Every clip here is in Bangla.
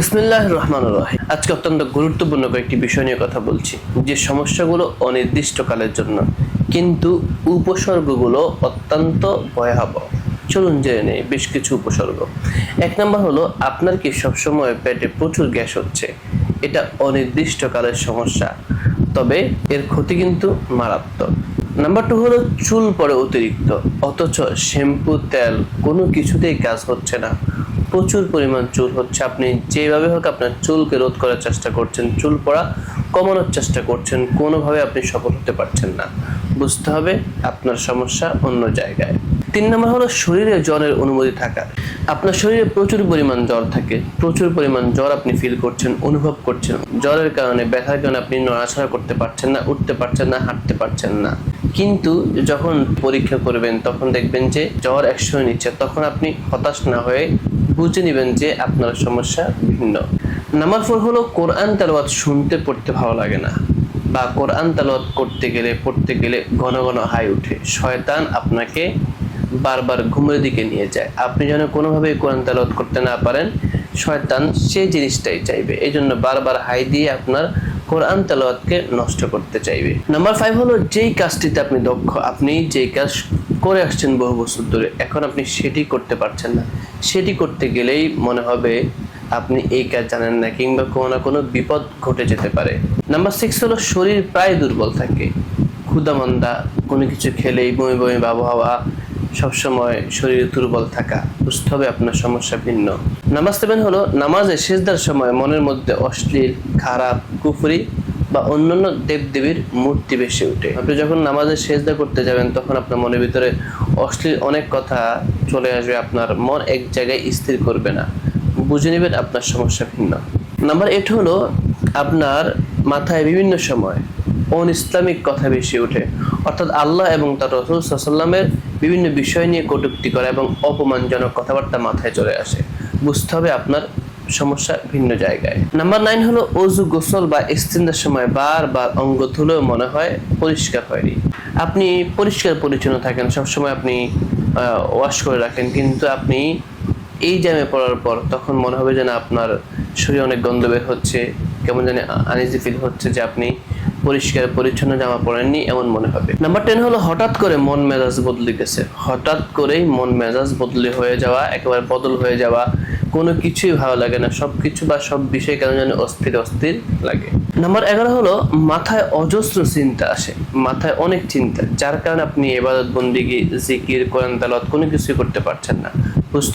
বিসমিল্লাহ রহমান রহিম আজকে অত্যন্ত গুরুত্বপূর্ণ কয়েকটি বিষয় নিয়ে কথা বলছি। যে সমস্যাগুলো অনির্দিষ্টকালের জন্য, কিন্তু উপসর্গগুলো অত্যন্ত ভয়াবহ। চলুন জেনে নেই, বেশ কিছু উপসর্গ। এক নম্বর হলো, আপনার কি সবসময় পেটে প্রচুর গ্যাস হচ্ছে? এটা অনির্দিষ্টকালের সমস্যা। তবে এর ক্ষতি কিন্তু মারাত্মক। নাম্বার টু হলো, চুল পড়ে অতিরিক্ত। অথচ শ্যাম্পু, তেল কোনো কিছুতেই কাজ হচ্ছে না। প্রচুর পরিমাণ চুল হচ্ছে। আপনি যেভাবে হোক আপনার চুলকে রোধ করার চেষ্টা করছেন, চুল পড়া কমানোর চেষ্টা করছেন, কোনোভাবে আপনি সফল হতে পারছেন না। বুঝতে হবে আপনার সমস্যা অন্য জায়গায়। তিন নম্বর হলো শরীরে জ্বরের অনুমতি থাকা। আপনার শরীরে প্রচুর পরিমাণ জ্বর থাকে, প্রচুর পরিমাণ জ্বর আপনি ফিল করছেন, অনুভব করছেন। জ্বরের কারণে, ব্যথার কারণে আপনি নড়াচড়া করতে পারছেন না, উঠতে পারছেন না, হাঁটতে পারছেন না। কিন্তু যখন পরীক্ষা করবেন, তখন দেখবেন যে জ্বর একশো নিচ্ছে, তখন আপনি হতাশ না হয়ে বুঝে নেবেন যে আপনার সমস্যা ভিন্ন। নাম্বার ফোর হলো কোরআন তেলাওয়াত শুনতে, পড়তে ভালো লাগে না। বা কোরআন তেলাওয়াত করতে গেলে, পড়তে গেলে ঘন ঘন হাই উঠে। শয়তান আপনাকে বারবার ঘুমের দিকে নিয়ে যায়। আপনি যেন কোনোভাবেই কোরআন তেলাওয়াত করতে না পারেন, শয়তান সেই জিনিসটাই চাইবে। এই জন্য বারবার হাই দিয়ে আপনার কোরআন তেলাওয়াতকে নষ্ট করতে চাইবে। নাম্বার ফাইভ হলো, যেই কাজটিতে আপনি দক্ষ, আপনি যেই কাজ করে আসছেন বহু বছর ধরে, এখন আপনি সেটি করতে পারছেন না। সেটি করতে গেলেই মনে হবে আপনি এই কাজ জানেন না, কিংবা কোনো না কোনো বিপদ ঘটে যেতে পারে। নাম্বার সিক্স হলো, শরীর প্রায় দুর্বল থাকে। ক্ষুদামন্দা কোনো কিছু খেলেই বমি বমি আবহাওয়া সবসময় শরীর দুর্বল থাকা, বুঝতে হবে আপনার সমস্যা ভিন্ন। নামাজ সেভেন হলো নামাজে সেজদার সময় মনের মধ্যে অশ্লীল, খারাপ, কুফরি বা অন্যান্য দেবদেবীর মূর্তি বেশি ওঠে। আপনি যখন নামাজে সেজদা করতে যাবেন, তখন আপনার মনের ভিতরে অশ্লীল অনেক কথা চলে আসবে, আপনার মন এক জায়গায় স্থির করবে না। বুঝে নেবেন আপনার সমস্যা ভিন্ন। নাম্বার এইট হলো আপনার মাথায় বিভিন্ন সময় অন ইসলামিক কথা বেশি ওঠে। অর্থাৎ আল্লাহ এবং তার রসুল সাল্লামের বিভিন্ন বিষয় নিয়ে কটুক্তি করা এবং অপমানজনক কথাবার্তা মাথায় চলে আসে। বুঝতে হবে আপনার সমস্যা ভিন্ন জায়গায়। নাম্বার নাইন হলো অজু গোসল বা ইস্তিন্দার সময় বারবার অঙ্গ ধুলেও মনে হয় পরিষ্কার হয়নি। আপনি পরিষ্কার পরিচ্ছন্ন থাকেন, সবসময় আপনি ওয়াশ করে রাখেন, কিন্তু আপনি এই জ্যামে পড়ার পর তখন মনে হবে যেন আপনার শরীরে অনেক গন্ধ বের হচ্ছে, কেমন জানি আনিজি ফিল হচ্ছে যে আপনি পরিষ্কার, পরিচ্ছন্ন জামা পরেননি এমন মনে হবে। নাম্বার টেন হলো হঠাৎ করে মন মেজাজ বদলে গেছে। হঠাৎ করেই মন মেজাজ বদলে হয়ে যাওয়া, একেবারে বদল হয়ে যাওয়া, কোনো কিছুই ভালো লাগে না। সব কিছু বা সব বিষয় কেন যেন অস্থির অস্থির লাগে। নাম্বার এগারো হলো মাথায় অজস্র চিন্তা আসে। মাথায় অনেক চিন্তা, যার কারণে আপনি এবাদত বন্দিগি জিকির, কোরআন তালাত কোনো কিছুই করতে পারছেন না।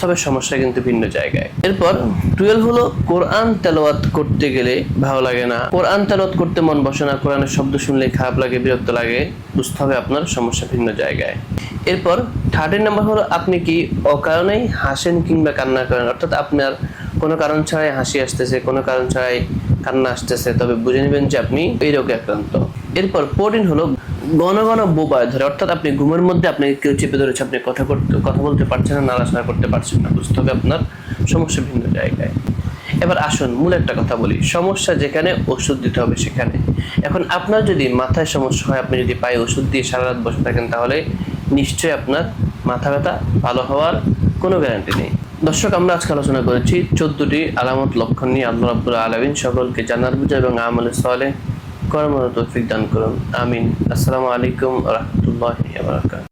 হবে সমস্যা কিন্তু ভিন্ন জায়গায়। এরপর টুয়েলভ হলো কোরআন তেলাওয়াত করতে গেলে ভালো লাগে না। কোরআন তেলাওয়াত করতে মন বসে না কোরআনের শব্দ শুনলে খারাপ লাগে, বিরক্ত লাগে, বুঝতে হবে আপনার সমস্যা ভিন্ন জায়গায়। এরপর থার্টিন নাম্বার হলো, আপনি কি অকারণেই হাসেন কিংবা কান্না করেন? অর্থাৎ আপনার কোনো কারণ ছাড়াই হাসি আসতেছে, কোনো কারণ ছাড়াই কান্না আসতেছে, তবে বুঝে নেবেন যে আপনি এই রোগে আক্রান্ত। এরপর ফোরটিন হলো, ঘন ঘন বোবায় ধরে। অর্থাৎ আপনি ঘুমের মধ্যে আপনি কেউ চেপে ধরেছে, আপনি কথা করতে কথা বলতে পারছেন না, নাড়াচাড়া করতে পারছেন না, বুঝতে হবে আপনার সমস্যা ভিন্ন জায়গায়। এবার আসুন, মূল একটা কথা বলি। সমস্যা যেখানে, ওষুধ দিতে হবে সেখানে। এখন আপনার যদি মাথায় সমস্যা হয়, আপনি যদি পায়ে ওষুধ দিয়ে সারা রাত বসে থাকেন, তাহলে নিশ্চয়ই আপনার মাথা ব্যথা ভালো হওয়ার কোনো গ্যারান্টি নেই। দর্শক, আমরা আজকে আলোচনা করেছি চোদ্দটি আলামত লক্ষণ নিয়ে। আল্লাহ রাব্বুল আলামিন সকলকে জানার বুঝা এবং আমলে সলে কর্মরত তৌফিক দান করুন। আমিন। আসসালামু আলাইকুম রহমতুল্লাহ